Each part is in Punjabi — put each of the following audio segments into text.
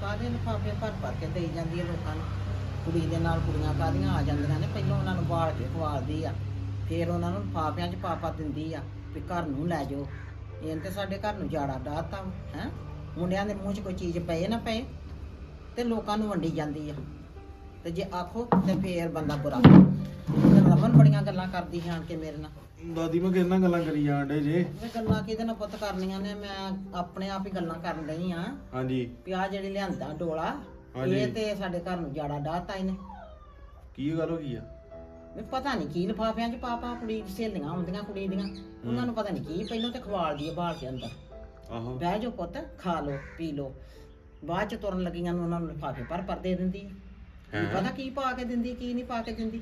ਕਾਹਦੇ ਲਿਫਾਫੇ ਭਰ ਭਰ ਕੇ ਦੇਈ ਜਾਂਦੀ ਹੈ ਲੋਕਾਂ ਨੂੰ? ਕੁੜੀ ਦੇ ਨਾਲ ਕੁੜੀਆਂ ਕਾਹਦੀਆਂ ਆ ਜਾਂਦੀਆਂ ਨੇ? ਪਹਿਲਾਂ ਉਹਨਾਂ ਨੂੰ ਬਾਲ ਕੇ ਖਵਾਲਦੀ ਆ, ਫਿਰ ਉਹਨਾਂ ਨੂੰ ਲਿਫਾਫਿਆਂ 'ਚ ਪਾਪਾ ਦਿੰਦੀ ਆ ਵੀ ਘਰ ਨੂੰ ਲੈ ਜਾਓ। ਇਹ ਤੇ ਸਾਡੇ ਘਰ ਨੂੰ ਜਾੜਾ ਡਾਤਾ ਹੈ? ਮੁੰਡਿਆਂ ਦੇ ਮੂੰਹ 'ਚ ਕੋਈ ਚੀਜ਼ ਪਏ ਨਾ ਪਏ, ਤੇ ਲੋਕਾਂ ਨੂੰ ਵੰਡੀ ਜਾਂਦੀ ਆ। ਤੇ ਜੇ ਆਖੋ ਤੇ ਫੇਰ ਬੰਦਾ ਬੁਰਾ ਰਮਨ ਬੜੀਆਂ ਗੱਲਾਂ ਕਰਦੀ ਹੈ ਆਣ ਕੇ ਮੇਰੇ ਨਾਲ। ਦਾਦੀ ਮੈਂ ਕਿੰਨਾ ਗੱਲਾਂ ਕਰੀ ਜਾਣ ਡੇ ਜੇ? ਇਹ ਗੱਲਾਂ ਕਿਹਦੇ ਨਾਲ ਪੁੱਤ ਕਰਨੀਆਂ ਨੇ? ਮੈਂ ਆਪਣੇ ਆਪ ਹੀ ਗੱਲਾਂ ਕਰਨ ਲਈ ਆ। ਹਾਂਜੀ। ਵੀ ਆਹ ਜਿਹੜੀ ਲਿਆਂਦਾ ਡੋਲਾ ਹਾਂਜੀ। ਇਹ ਤੇ ਸਾਡੇ ਘਰ ਨੂੰ ਜਾੜਾ ਡਾਤਾ ਇਹਨੇ। ਕੀ ਗੱਲ ਹੋ ਗਈ ਆ? ਵੀ ਪਤਾ ਨਹੀਂ ਕੀ ਲਿਫਾਫਿਆਂ 'ਚ ਪਾ ਪਾ ਕੁੜੀ ਸਹੇਲੀਆਂ ਆਉਂਦੀਆਂ ਕੁੜੀ ਦੀਆਂ। ਉਹਨਾਂ ਨੂੰ ਪਤਾ ਨਹੀਂ ਕੀ ਪਹਿਲਾਂ ਤੇ ਖਵਾਲਦੀ ਹੈ ਬਾਲ ਕੇ ਅੰਦਰ। ਆਹੋ। ਬਹਿ ਜਾਓ ਪੁੱਤ ਖਾ ਲਓ ਪੀ ਲਓ। ਬਾਅਦ ਚ ਤੁਰਨ ਲੱਗੀਆਂ ਨੂੰ ਉਹਨਾਂ ਨੂੰ ਲਿਫਾਫੇ ਪਰ ਪਰ ਦੇ ਦਿੰਦੀ। ਹੈਂ? ਪਤਾ ਕੀ ਪਾ ਕੇ ਦਿੰਦੀ ਕੀ ਨਹੀਂ ਪਾ ਕੇ ਦਿੰਦੀ।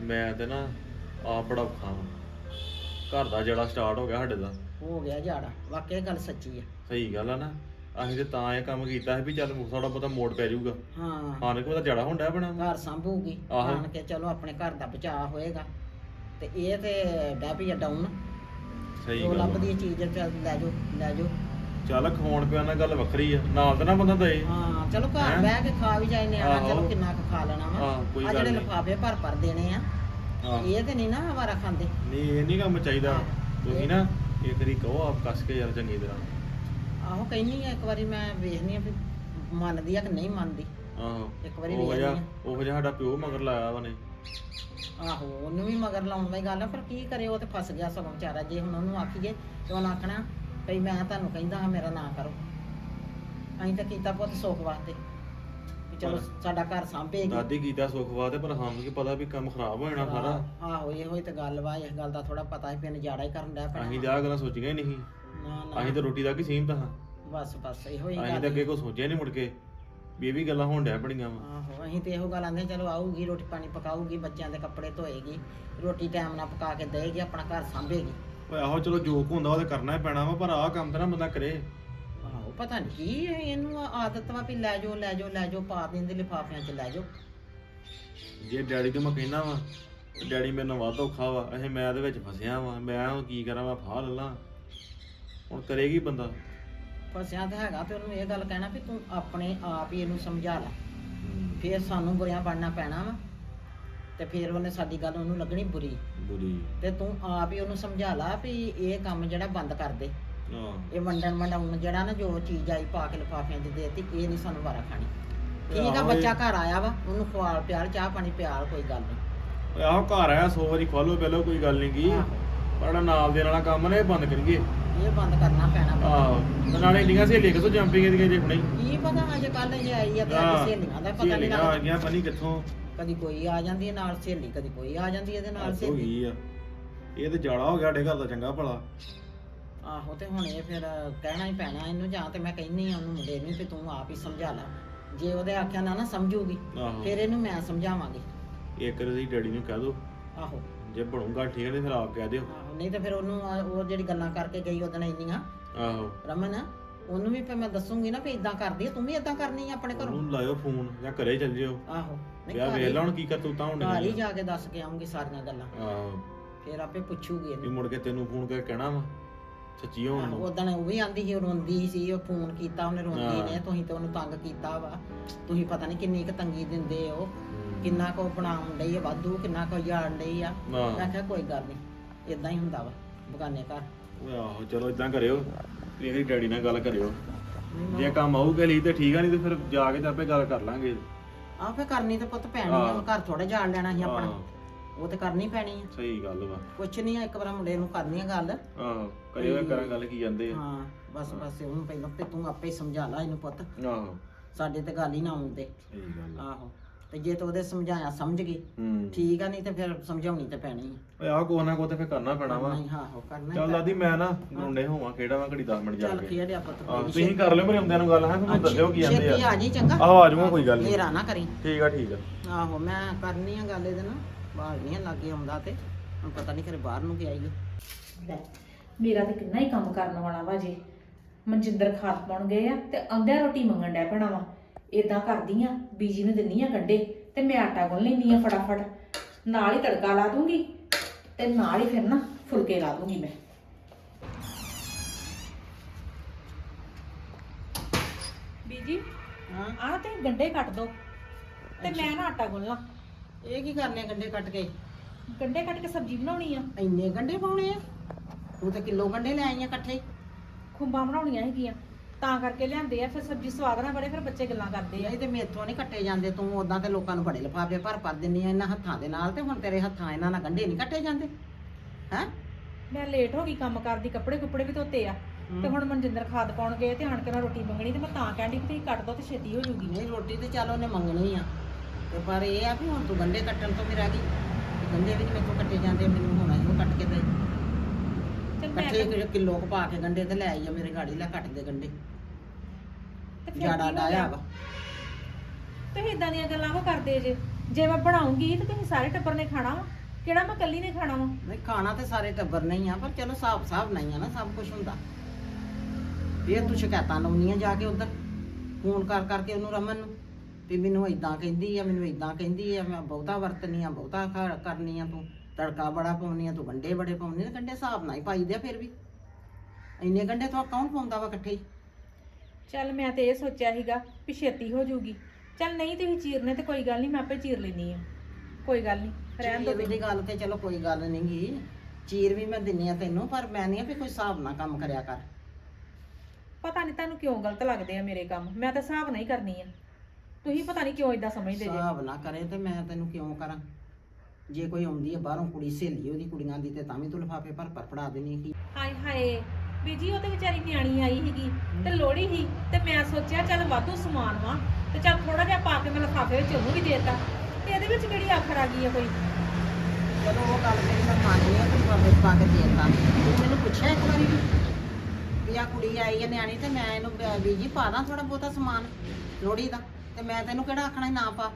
ਮੈਂ ਤੇ ਨਾ ਆਪ ਬੜਾ ਔਖਾ ਵਾਂ। ਘਰ ਦਾ ਜਿਹੜਾ ਸਟਾਰਟ ਹੋ ਗਿਆ ਸਾਡੇ ਦਾ। ਹੋ ਗਿਆ ਜਾੜਾ। ਵਾਕਿਆ ਗੱਲ ਸੱਚੀ ਹੈ ਸਹੀ ਗੱਲ ਆ ਨਾ। ਅਸੀਂ ਤੇ ਤਾਂ ਇਹ ਕੰਮ ਕੀਤਾ ਸੀ ਵੀ ਚੱਲ ਥੋੜਾ ਬਹੁਤਾ ਮੋੜ ਪੈ ਜਾਊਗਾ। ਹਾਂ। ਹਾਂ ਕਿ ਉਹਦਾ ਜੜਾ ਹੁੰਦਾ ਬਣਾ ਘਰ ਸੰਭੂਗੀ। ਆਹੋ। ਆਣ ਕੇ ਚਲੋ ਆਪਣੇ ਘਰ ਦਾ ਬਚਾਅ ਹੋਏਗਾ। ਤੇ ਇਹ ਤੇ ਡੈਪੀ ਡਾਊਨ ਸਹੀ ਜੋ ਗੱਲ ਆ। ਲੱਭਦੀ ਹੈ ਚੀਜ਼ ਤੇ ਲੈ ਜਾਓ ਲੈ ਜਾਓ। ਚੱਲ ਖਾਣ ਪਿਆਣ ਨਾਲ ਗੱਲ ਵੱਖਰੀ ਆ। ਨਾਲ ਤਾਂ ਨਾ ਬੰਦਾ ਦਏ। ਹਾਂ ਚਲੋ ਘਰ ਹੈਂ? ਬਹਿ ਕੇ ਖਾ ਵੀ ਜਾਏ ਨਿਆਣਾ। ਆਹੋ। ਚਲੋ ਕਿੰਨਾ ਕੁ ਖਾ ਲੈਣਾ ਵਾ। ਹਾਂ, ਕੋਈ ਆ ਗੱਲ ਜਿਹੜੇ ਨਹੀਂ। ਲਿਫਾਫੇ ਭਰ ਭਰ ਦੇਣੇ ਆ। ਹਾਂ। ਇਹ ਤੇ ਨਹੀਂ ਨਾ ਹਵਾਰਾ ਖਾਂਦੇ। ਨਹੀਂ ਇਹ ਨਹੀਂ ਕੰਮ ਚਾਹੀਦਾ। ਹਾਂ। ਤੁਸੀਂ ਨਾ ਇੱਕ ਵਾਰੀ ਕਹੋ ਆਪ ਕੱਸ ਕੇ ਯਾਰ ਚੰਗੀ ਤਰ੍ਹਾਂ। ਆਹੋ ਕਹਿੰਨੀ ਆ ਇੱਕ ਵਾਰੀ ਮੈਂ ਵੇਖਨੀ ਆ ਵੀ ਮੰਨਦੀ ਆ ਕਿ ਨਹੀਂ ਮੰਨਦੀ। ਆਹੋ ਇੱਕ ਵਾਰੀ ਉਹ ਵੇਖ ਜਿਹਾ ਲਈ ਉਹ ਜਿਹਾ ਸਾਡਾ ਪਿਓ ਮਗਰ ਲਾਇਆ ਉਹਨੇ। ਆਹੋ ਉਹਨੂੰ ਵੀ ਮਗਰ ਲਾਉਣ ਵਾਲੀ ਗੱਲ ਆ ਪਰ ਕੀ ਕਰੇ ਉਹ ਤੇ ਫਸ ਗਿਆ ਸਗੋਂ ਵਿਚਾਰਾ ਜੇ ਹੁਣ ਉਹਨੂੰ ਆਖੀਏ ਤੇ ਉਹਨੇ ਆਖਣਾ ਭਈ ਮੈਂ ਤੁਹਾਨੂੰ ਕਹਿੰਦਾ ਹਾਂ ਮੇਰਾ ਨਾਂ ਕਰੋ। ਅਸੀਂ ਤਾਂ ਕੀਤਾ ਪੁੱਤ ਸੁੱਖ ਵਾਸਤੇ। ਵੀ ਚਲੋ ਸਾਡਾ ਘਰ ਸਾਂਭੇਗੀ ਦਾਦੀ ਕੀਤਾ ਸੁੱਖ ਵਾਸਤੇ ਪਰ ਹਾਂ ਕੀ ਪਤਾ ਵੀ ਕੰਮ ਖਰਾਬ ਹੋ ਜਾਣਾ ਸਾਰਾ। ਆਹੋ ਇਹੋ ਹੀ ਤੇ ਗੱਲ ਵਾ ਇਸ ਗੱਲ ਦਾ ਥੋੜਾ ਪਤਾ ਹੈ ਇਹਨੇ ਜਾੜਾ ਹੀ ਕਰਨ ਪੈਣਾ ਅਸੀਂ ਤਾਂ ਆਹ ਗੱਲਾਂ ਸੋਚੀਆਂ ਹੀ ਨਹੀਂ ਨਾ ਅਸੀਂ ਨਾ ਤਾਂ ਰੋਟੀ ਤੱਕ ਹੀ ਸੀਮਤ ਹਾਂ। ਬਸ ਬਸ ਇਹੋ ਹੀ ਅਸੀਂ ਤਾਂ ਗੱਲ ਅੱਗੇ ਕੋਈ ਸੋਚਿਆ ਨਹੀਂ ਮੁੜ ਕੇ ਵੀ ਇਹ ਵੀ ਗੱਲਾਂ ਹੋਣ ਡਿਆ ਬੜੀਆਂ ਵਾ। ਆਹੋ ਅਸੀਂ ਤੇ ਇਹੋ ਗੱਲ ਆਂਦੇ ਚਲੋ ਆਊਗੀ ਰੋਟੀ ਪਾਣੀ ਪਕਾਊਗੀ ਬੱਚਿਆਂ ਦੇ ਕੱਪੜੇ ਧੋਏਗੀ ਰੋਟੀ ਟਾਈਮ ਨਾਲ ਪਕਾ ਕੇ ਦੇਏਗੀ ਆਪਣਾ ਘਰ ਸਾਂਭੇਗੀ। ਓਏ ਆਹੋ ਚਲੋ ਜੋਕ ਹੁੰਦਾ ਉਹ ਤੇ ਕਰਨਾ ਹੀ ਪੈਣਾ ਵਾ ਪਰ ਆਹ ਕੰਮ ਤਾਂ ਨਾ ਬੰਦਾ ਕਰੇ। ਪਤਾ ਨਹੀਂ ਕੀ ਹੈ ਇਹਨੂੰ ਆਦਤ ਵਾ ਵੀ ਲੈ ਜਾਓ ਲੈ ਜਾਓ ਲੈ ਜਾਓ ਪਾ ਦਿੰਦੇ ਲਿਫਾਫਿਆਂ 'ਚ ਲੈ ਜਾਓ। ਜੇ ਡੈਡੀ ਤੋਂ ਮੈਂ ਕਹਿਣਾ ਵਾ ਤੇ ਡੈਡੀ ਮੇਰੇ ਨਾਲ ਵੱਧ ਔਖਾ ਵਾ ਇਹ ਮੈਂ ਇਹਦੇ ਵਿੱਚ ਫਸਿਆ ਵਾ ਮੈਂ ਹੁਣ ਕੀ ਕਰਾਂ ਮੈਂ ਫਾਹ ਲੈ ਲਾਂ। ਹੁਣ ਕਰੇਗੀ ਬੰਦਾ। ਫਸਿਆ ਤਾਂ ਹੈਗਾ ਤੇ ਉਹਨੂੰ ਇਹ ਗੱਲ ਕਹਿਣਾ ਵੀ ਤੂੰ ਆਪਣੇ ਆਪ ਹੀ ਇਹਨੂੰ ਸਮਝਾ ਲੈ। ਫੇਰ ਸਾਨੂੰ ਬੁਰਿਆਂ ਬਣਨਾ ਪੈਣਾ ਵਾ ਤੇ ਫੇਰ ਉਹਨੇ ਸਾਡੀ ਗੱਲ ਉਹਨੂੰ ਲੱਗਣੀ ਬੁਰੀ। ਬੁਰੀ। ਤੇ ਤੂੰ ਆਪ ਹੀ ਉਹਨੂੰ ਸਮਝਾ ਲਾ ਵੀ ਇਹ ਕੰਮ ਜਿਹੜਾ ਬੰਦ ਕਰ ਦੇ। ਇਹ ਵੰਡਣ ਵੰਡਾਉਣ ਜਿਹੜਾ ਨਾ ਜੋ ਚੀਜ਼ ਆਈ ਪਾ ਕੇ ਲਿਫਾਫਿਆਂ 'ਚ ਦੇਤੀ ਇਹ ਨਹੀਂ ਸਾਨੂੰ ਵਾਰਾ ਖਾਣੀ। ਠੀਕ ਆ ਆਹੋ, ਬੱਚਾ ਘਰ ਆਇਆ ਵਾ ਉਹਨੂੰ ਖਵਾਲ ਪਿਆਲ ਚਾਹ ਪਾਣੀ ਪਿਆਲ ਕੋਈ ਗੱਲ ਨਹੀਂ। ਓਏ ਆਹੋ ਘਰ ਆਇਆ 100 ਵਾਰੀ ਖਵਾਲੋ ਪਹਿਲਾਂ ਕੋਈ ਗੱਲ ਨਹੀਂ ਕੀ ਆਹੋ। ਪਰ ਨਾਲ ਦੇਣ ਵਾਲਾ ਕੰਮ ਨੇ ਇਹ ਬੰਦ ਕਰੀਏ। ਇਹ ਬੰਦ ਕਰਨਾ ਪੈਣਾ। ਆਹੋ ਤੇ ਨਾਲੇ ਇੰਨੀਆਂ ਸਹੇਲੀਆਂ ਕਿਥੋਂ ਜੰਪੀਆਂ ਦੀਆਂ ਜੇ ਹੁਣੇ? ਕੀ ਪਤਾ ਅੱਜ ਕੱਲ ਇਹ ਆਈ ਆ ਤੇ ਅੱਜ ਸਹੇਲੀਆਂ ਦਾ ਪਤਾ ਨਹੀਂ ਆ ਲੱਗਦਾ। ਗਈਆਂ ਪਤਾ ਨਹੀਂ ਕਿੱਥੋਂ। ਕਦੀ ਕੋਈ ਆ ਜਾਂਦੀ ਹੈ ਨਾਲ ਸਹੇਲੀ ਕਦੀ ਕੋਈ ਆ ਜਾਂਦੀ ਹੈ ਇਹਦੇ ਨਾਲ ਹੱਦ ਹੋ ਸਹੇਲੀ। ਗਈ ਆ। ਇਹ ਤੇ ਜਾੜਾ ਹੋ ਗਿਆ ਸਾਡੇ ਘਰ ਦਾ ਚੰਗਾ ਭਲਾ। ਆਹੋ ਤੇ ਹੁਣ ਇਹ ਫਿਰ ਕਹਿਣਾ ਹੀ ਪੈਣਾ ਇਹਨੂੰ ਜਾਂ ਤੇ ਮੈਂ ਕਹਿੰਨੀ ਆ ਉਹਨੂੰ ਮੁੰਡੇ ਨੂੰ ਵੀ ਤੂੰ ਆਪ ਹੀ ਸਮਝਾ ਲੈ। ਜੇ ਉਹਦੇ ਆਖਿਆ ਨਾ ਨਾ ਸਮਝੂਗੀ ਆਹੋ। ਫਿਰ ਇਹਨੂੰ ਮੈਂ ਸਮਝਾਵਾਂਗੀ। ਇੱਕ ਵਾਰੀ ਡੈਡੀ ਨੂੰ ਕਹਿ ਦੋ। ਆਹੋ। ਜੇ ਬਣੂਗਾ ਠੀਕ ਨਹੀਂ ਫਿਰ ਆਪ ਕਹਿ ਦਿਓ। ਆਹੋ ਨਹੀਂ ਤੇ ਫਿਰ ਉਹਨੂੰ ਆ- ਉਹ ਜਿਹੜੀ ਗੱਲਾਂ ਕਰਕੇ ਗਈ ਉਹਦਣ ਇੰਨੀਆਂ। ਆਹੋ। ਰਮਨ ਉਹਨੂੰ ਵੀ ਫਿਰ ਮੈਂ ਦੱਸੂਗੀ ਨਾ ਵੀ ਇਦਾਂ ਕਰਦੀ ਆ ਤੂੰ ਵੀ ਇਦਾਂ ਕਰਨੀ ਆ ਆਪਣੇ ਘਰੋਂ। ਉਹਨੂੰ ਲਾਇਓ ਫੋਨ ਜਾਂ ਘਰੇ ਚੱਲ ਜਿਓ। ਆਹੋ। ਨਹੀਂ ਵਿਆਹ ਘਰ ਵੇਖ ਹੀ- ਲਾ ਹੁਣ ਕੀ ਕਰਤੂਤਾਂ ਘਰ ਹੀ ਜਾ ਕੇ ਦੱਸ ਕੇ ਆਉਂਗੀ ਸਾਰੀਆਂ ਗੱਲਾਂ। ਆਹੋ। ਫਿਰ ਆਪੇ ਪੁੱਛੂਗੀ ਵੀ ਇਹਨੂੰ। ਮੁੜ ਕੇ ਤੈਨੂੰ ਫੋਨ ਕਰਕੇ ਕਹਿਣਾ ਵਾ। ਸੱਚੀ ਹੋਣ ਨੂੰ। ਉਦੋਂ ਉਹ ਵੀ ਆਂਦੀ ਸੀ ਉਹ ਰੋਂਦੀ ਸੀ ਉਹ ਫੋਨ ਕੀਤਾ ਉਹਨੇ ਰੋਂਦੀ। ਨੇ ਤੁਸੀਂ ਤੇ ਉਹਨੂੰ ਤੰਗ ਕੀਤਾ ਵਾ। ਤੁਸੀਂ ਪਤਾ ਨਹੀਂ ਕਿੰਨੀ ਕੁ ਤੰਗੀ ਦਿੰਦੇ ਹੋ। ਕਿੰਨਾ ਕੋ ਬਣਾਉਣ ਲਈ ਵਾਧੂ ਕਿੰਨਾ ਕੋ ਯਾਰ ਲਈ ਆ। ਹਾਂ। ਮੈਂ ਕਿਹਾ ਕੋਈ ਗੱਲ ਨਹੀਂ ਇਦਾਂ ਹੀ ਹੁੰਦਾ ਵਾ ਬਗਾਨੇ ਘਰ। ਓਏ ਆਹੋ ਚਲੋ ਇਦਾਂ ਕਰਿਓ ਵੀ ਇਹਦੀ ਡੈਡੀ ਨਾਲ ਗੱਲ ਕਰਿਓ। ਜੇ ਕੰਮ ਆਊਗਾ ਲਈ ਤੇ ਠੀਕ ਆ ਨਹੀਂ ਤੇ ਫਿਰ ਜਾ ਕੇ ਤੇ ਆਪੇ ਗੱਲ ਕਰ ਲਾਂਗੇ। ਆਹ ਫੇ ਕਰਨੀ ਤੇ ਪੁੱਤ ਪੈਣੀ ਆ। ਹੁਣ ਘਰ ਥੋੜੇ ਜਾਣ ਲੈਣਾ ਸੀ ਆਪਣਾ। ਉਹ ਤੇ ਕਰਨੀ ਪੈਣੀ ਆ। ਸਹੀ ਗੱਲ ਵਾ। ਕੁਛ ਨਹੀਂ ਆ ਇੱਕ ਵਾਰ ਮੁੰਡੇ ਨੂੰ ਕਰਨੀ ਆ ਗੱਲ। ਆਹੋ ਕਰਿਓ ਕਰਾਂ ਗੱਲ ਕੀ ਜਾਂਦੇ ਆ? ਹਾਂ ਬਸ ਬਸ ਉਹਨੂੰ ਪਹਿਲਾਂ ਤੇ ਤੂੰ ਆਪੇ ਸਮਝਾ ਲਾ ਇਹਨੂੰ ਪੁੱਤ। ਆਹੋ। ਸਾਡੇ ਤੇ ਗੱਲ ਹੀ ਨਾ ਆਉਂਦੇ ਸਹੀ ਗੱਲ ਆ। ਆਹੋ। ਤੇ ਜੇ ਤੂੰ ਉਹਦੇ ਸਮਝਾਇਆ ਸਮਝ ਗਈ। ਹੂੰ। ਠੀਕ ਆ ਨਹੀਂ ਤੇ ਫਿਰ ਸਮਝਾਉਣੀ ਤੇ ਪੈਣੀ ਆ। ਓਏ ਆਹ ਕੋ ਨਾ ਕੋ ਤੇ ਫਿਰ ਕਰਨਾ ਪੈਣਾ ਵਾ। ਨਹੀਂ ਹਾਂ ਹੋ ਕਰਨਾ ਹੀ ਚੱਲ ਪੈਣਾ। ਦਾਦੀ ਮੈਂ ਨਾ ਮੁੰਡੇ ਹੋਵਾਂ ਕਿਹੜਾ ਵਾ ਘੜੀ 10 ਮਿੰਟ ਜਾ ਚੱਲ ਕੇ। ਖੇਡਿਆ ਪੁੱਤ ਆਹ ਕੋਈ ਤੁਸੀਂ ਕਰ ਲਿਓ ਮੇਰੇ ਹੁੰਦਿਆਂ ਨੂੰ ਗੱਲ ਹੈ ਤੁਹਾਨੂੰ ਦੱਸਿਓ ਕੀ ਜਾਂਦੇ ਛੇਤੀ ਆ ਆ ਜੀ ਚੰਗਾ। ਆਹੋ ਆ ਜਾਊਗਾ ਕੋਈ ਗੱਲ ਨਹੀਂ ਮੇਰਾ ਨਾ ਕਰੀ। ਠੀਕ ਆ ਠੀਕ ਆ। ਆਹੋ ਮੈਂ ਕਰਨੀ ਆ ਗੱਲ ਇਹਦੇ ਨਾਲ। ਬਾਹਰ ਨਹੀਂ ਲੱਗੇ ਆਉਂਦਾ ਤੇ। ਹੁਣ ਪਤਾ ਨਹੀਂ ਖਰੇ ਬਾਹਰ ਨੂੰ ਗਿਆ ਓ। ਲੈ, ਮੇਰਾ ਤੇ ਕਿੰਨਾ ਹੀ ਕੰਮ ਕਰਨ ਵਾਲਾ ਵਾ ਜੇ। ਮਨਜਿੰਦਰ ਖਾਤ ਪਾਉਣ ਗਏ ਆ ਤੇ ਆਉਂਦਿਆਂ ਰੋਟੀ ਮੰਗਣ ਡੈ ਪੈਣਾ ਵਾ। ਇਦਾਂ ਕਰਦੀ ਆ ਬੀਜੀ ਨੂੰ ਦਿੰਨੀ ਆ ਗੰਡੇ ਤੇ ਮੈਂ ਆਟਾ ਗੁੰਨ ਲੈਂਦੀ ਆ ਫਟਾਫਟ। ਨਾਲ ਹੀ ਤੜਕਾ ਲਾ ਦੂੰਗੀ ਤੇ ਨਾਲ ਹੀ ਫਿਰ ਨਾ ਫੁਲਕੇ ਲਾ ਦੂੰਗੀ ਮੈਂ। ਬੀਜੀ ਹਾਂ। ਆਹ ਤੇ ਗੰਡੇ ਕੱਟ ਦੋ ਤੇ ਮੈਂ ਨਾ ਆਟਾ ਗੁੰਨਲਾ ਇਹ ਕੀ ਕਰਨੇ ਗੰਡੇ ਕੱਟ ਕੇ? ਗੰਡੇ ਕੱਟ ਕੇ ਸਬਜ਼ੀ ਬਣਾਉਣੀ ਆ। ਇੰਨੇ ਗੰਡੇ ਪਾਉਣੇ ਆ? ਤੂੰ ਤਾਂ ਕਿਲੋ ਗੰਡੇ ਲੈ ਆਈਆਂ ਇਕੱਠੇ। ਖੁੰਬਾਂ ਬਣਾਉਣੀਆਂ ਹੈਗੀਆਂ। ਤਾਂ ਕਰਕੇ ਲਿਆਂਦੇ ਆ ਫਿਰ ਸਬਜ਼ੀ ਸਵਾਦ ਨਾਲ ਬੜੇ ਫਿਰ ਬੱਚੇ ਗੱਲਾਂ ਕਰਦੇ ਆ। ਇਹ ਤੇ ਮੇਥੋਂ ਨਹੀਂ ਕੱਟੇ ਜਾਂਦੇ ਤੂੰ ਉਦਾਂ ਤੇ ਲੋਕਾਂ ਨੂੰ ਬੜੇ ਲਿਫਾਫੇ ਭਰ ਭਰ ਦਿੰਨੀ ਆ ਇਹਨਾਂ ਹੱਥਾਂ ਦੇ ਨਾਲ ਤੇ ਹੁਣ ਤੇਰੇ ਹੱਥਾਂ ਇਹਨਾਂ ਨਾਲ ਗੰਡੇ ਨਹੀਂ ਕੱਟੇ ਜਾਂਦੇ। ਹੈ? ਮੈਂ ਲੇਟ ਹੋ ਗਈ ਕੰਮ ਕਰਦੀ ਕੱਪੜੇ ਕੁੱਪੜੇ ਵੀ ਧੋਤੇ ਆ। ਤੇ ਹੁਣ ਮਨਜਿੰਦਰ ਖਾਦ ਪਾਉਣ ਗਏ ਤੇ ਆਣ ਕੇ ਨਾਲ ਰੋਟੀ ਮੰਗਣੀ ਤੇ ਮੈਂ ਤਾਂ ਕਹਿੰਦੀ ਕਿ ਤੁਸੀਂ ਕੱਟ ਦੋ ਤੇ ਛੇਤੀ ਹੋ ਜੂਗੀ। ਨਹੀਂ ਰੋਟੀ ਤੇ ਚੱਲ ਉਹਨੇ ਮੰਗਣੀ ਆ। ਤੇ ਪਰ ਇਹ ਆ ਵੀ ਹੁਣ ਤੂੰ ਗੰਡੇ ਕੱਟਣ ਤੋਂ ਵੀ ਰਹਿ ਗਈ। ਗੰਡੇ ਵੀ ਨੀ ਮੇਥੋਂ ਕੱਟੇ ਜਾਂਦੇ ਮੈਨੂੰ ਹੁਣ ਇਹਨੂੰ ਕੱਟ ਕੇ ਦੇ। ਤੇ ਮੈਂ ਇਕੱਠੇ ਕਿ- ਕਿਲੋ ਕੁ ਪਾ ਕੇ ਗੰਡੇ ਤੇ ਲੈ ਆਈ ਆ ਮੇਰੇ ਗਾੜੀ ਲੈ ਕੱਟ ਦੇ ਗੰਡੇ। ਤੇ ਫਿਰ ਜਾੜਾ ਕੀ ਹੋ ਡਾਇਆ ਗਿਆ? ਵਾ। ਤੁਸੀਂ ਇਦਾਂ ਦੀਆਂ ਗੱਲਾਂ ਕੋ ਕਰਦੇ ਜੇ। ਜੇ ਮੈਂ ਬਣਾਉਂਗੀ ਤੇ ਤੁਸੀਂ ਸਾਰੇ ਟੱਬਰ ਨੇ ਖਾਣਾ ਵਾ। ਕਿਹੜਾ ਮੈਂ ਇਕੱਲੀ ਨੇ ਖਾਣਾ ਵਾ? ਨਹੀਂ ਖਾਣਾ ਤੇ ਸਾਰੇ ਟੱਬਰ ਨਹੀਂ ਆ ਪਰ ਚਲੋ ਹਿਸਾਬ ਹਿਸਾਬ ਨਹੀਂ ਆ ਨਾ ਸਭ ਕੁਝ ਹੁੰਦਾ। ਇਹ ਤੂੰ ਸ਼ਿਕਾਇਤਾਂ ਲਾਉਣੀਆਂ ਜਾ ਕੇ ਉਧਰ। ਫੋਨ ਕਰ ਕਰਕੇ ਉਹਨੂੰ ਰਮਨ ਨੂੰ ਵੀ ਮੈਨੂੰ ਇਦਾਂ ਕਹਿੰਦੀ ਆ ਮੈਨੂੰ ਇਦਾਂ ਕਹਿੰਦੀ ਆ ਮੈਂ ਬਹੁਤਾ ਵਰਤਨੀ ਆ ਬਹੁਤਾ ਕਰਨੀ ਆ ਤੂੰ। ਤੜਕਾ ਬੜਾ ਪਾਉਣੀ ਆ ਤੂੰ ਗੰਡੇ ਬੜੇ ਪਾਉਣੀ ਆ ਗੰਡੇ ਹਿਸਾਬ ਨਾਲ ਹੀ ਪਾਈਦੇ ਆ ਫਿਰ ਵੀ। ਇੰਨੇ ਗੰਡੇ ਤੋਂ ਕੌਣ ਪਾਉਂਦਾ ਵਾ ਇਕੱਠੇ ਹੀ? ਚੱਲ ਮੈਂ ਤੇ ਇਹ ਸੋਚਿਆ ਸੀਗਾ ਵੀ ਛੇਤੀ ਹੋ ਜੂਗੀ ਚੱਲ ਨਹੀਂ ਤੁਸੀਂ ਚੀਰਨੇ ਤੇ ਕੋਈ ਗੱਲ ਨਹੀਂ ਮੈਂ ਆਪੇ ਚੀਰ ਲੈਣੀ ਆ। ਕੋਈ ਗੱਲ ਨਹੀਂ ਰਹਿਣ ਦੋ ਦੀ ਗੱਲ ਤੇ ਚਲੋ ਕੋਈ ਗੱਲ ਨਹੀਂ ਗੀ ਚੀਰ ਵੀ ਮੈਂ ਦਿੰਨੀ ਆ ਤੈਨੂੰ ਪਰ ਮੈਂ ਨਹੀਂ ਆ ਵੀ ਕੋਈ ਹਿਸਾਬ ਨਾਲ ਕੰਮ ਕਰਿਆ ਕਰ। ਪਤਾ ਨਹੀਂ ਤੁਹਾਨੂੰ ਕਿਉਂ ਗਲਤ ਲੱਗਦੇ ਆ ਮੇਰੇ ਕੰਮ ਮੈਂ ਤਾਂ ਹਿਸਾਬ ਨਹੀਂ ਕਰਨੀ ਆ। ਤੁਸੀਂ ਪਤਾ ਨਹੀਂ ਕਿਉਂ ਇਦਾਂ ਸਮਝਦੇ ਜੇ। ਹਿਸਾਬ ਨਾ ਕਰੇ ਤੇ ਮੈਂ ਤੈਨੂੰ ਕਿਉਂ ਕਰਾਂ? ਜੇ ਕੋਈ ਆਉਂਦੀ ਹੈ ਬਾਹਰੋਂ ਕੁੜੀ ਸਹੇਲੀ ਉਹਦੀ ਕੁੜੀਆਂ ਦੀ ਤੇ ਤਾਂ ਵੀ ਤੂੰ ਲਿਫਾਫੇ ਭਰ ਭਰ ਫੜਾ ਦੇਣੀ ਕੀ ਹਾਏ ਹਾਏ ਬੀਜੀ ਉਹ ਤੇ ਵਿਚਾਰੀ ਨਿਆਣੀ ਆਈ ਸੀਗੀ ਤੇ ਲੋੜੀ ਸੀ ਤੇ ਮੈਂ ਸੋਚਿਆ ਚੱਲ ਵਾਧੂ ਸਮਾਨ ਵਾ ਤੇ ਚੱਲ ਥੋੜਾ ਜਿਹਾ ਪਾ ਕੇ ਮੈਂ ਲਿਫਾਫੇ ਵਿੱਚ ਉਹਨੂੰ ਵੀ ਦੇਤਾ ਤੇ ਇਹਦੇ ਵਿੱਚ ਕਿਹੜੀ ਆਖਰ ਆ ਗਈ ਆ ਕੋਈ? ਚਲੋ ਉਹ ਗੱਲ ਤੇਰੀ ਮੈਂ ਮੰਨਦੀ ਆ ਤੂੰ ਲਿਫਾਫੇ ਪਾ ਕੇ ਦਿੱਤਾ। ਤੂੰ ਮੈਨੂੰ ਪੁੱਛਿਆ ਇੱਕ ਵਾਰੀ ਵੀ ਵੀ ਆ ਕੁੜੀ ਆਈ ਹੈ ਨਿਆਣੀ ਤੇ ਮੈਂ ਇਹਨੂੰ ਬ- ਵੀ ਜੀ ਪਾ ਦਾਂ ਥੋੜਾ ਬਹੁਤਾ ਸਮਾਨ ਲੋੜੀ ਦਾ ਤੇ ਮੈਂ ਤੈਨੂੰ ਕਿਹੜਾ ਆਖਣਾ ਨਾ ਪਾ।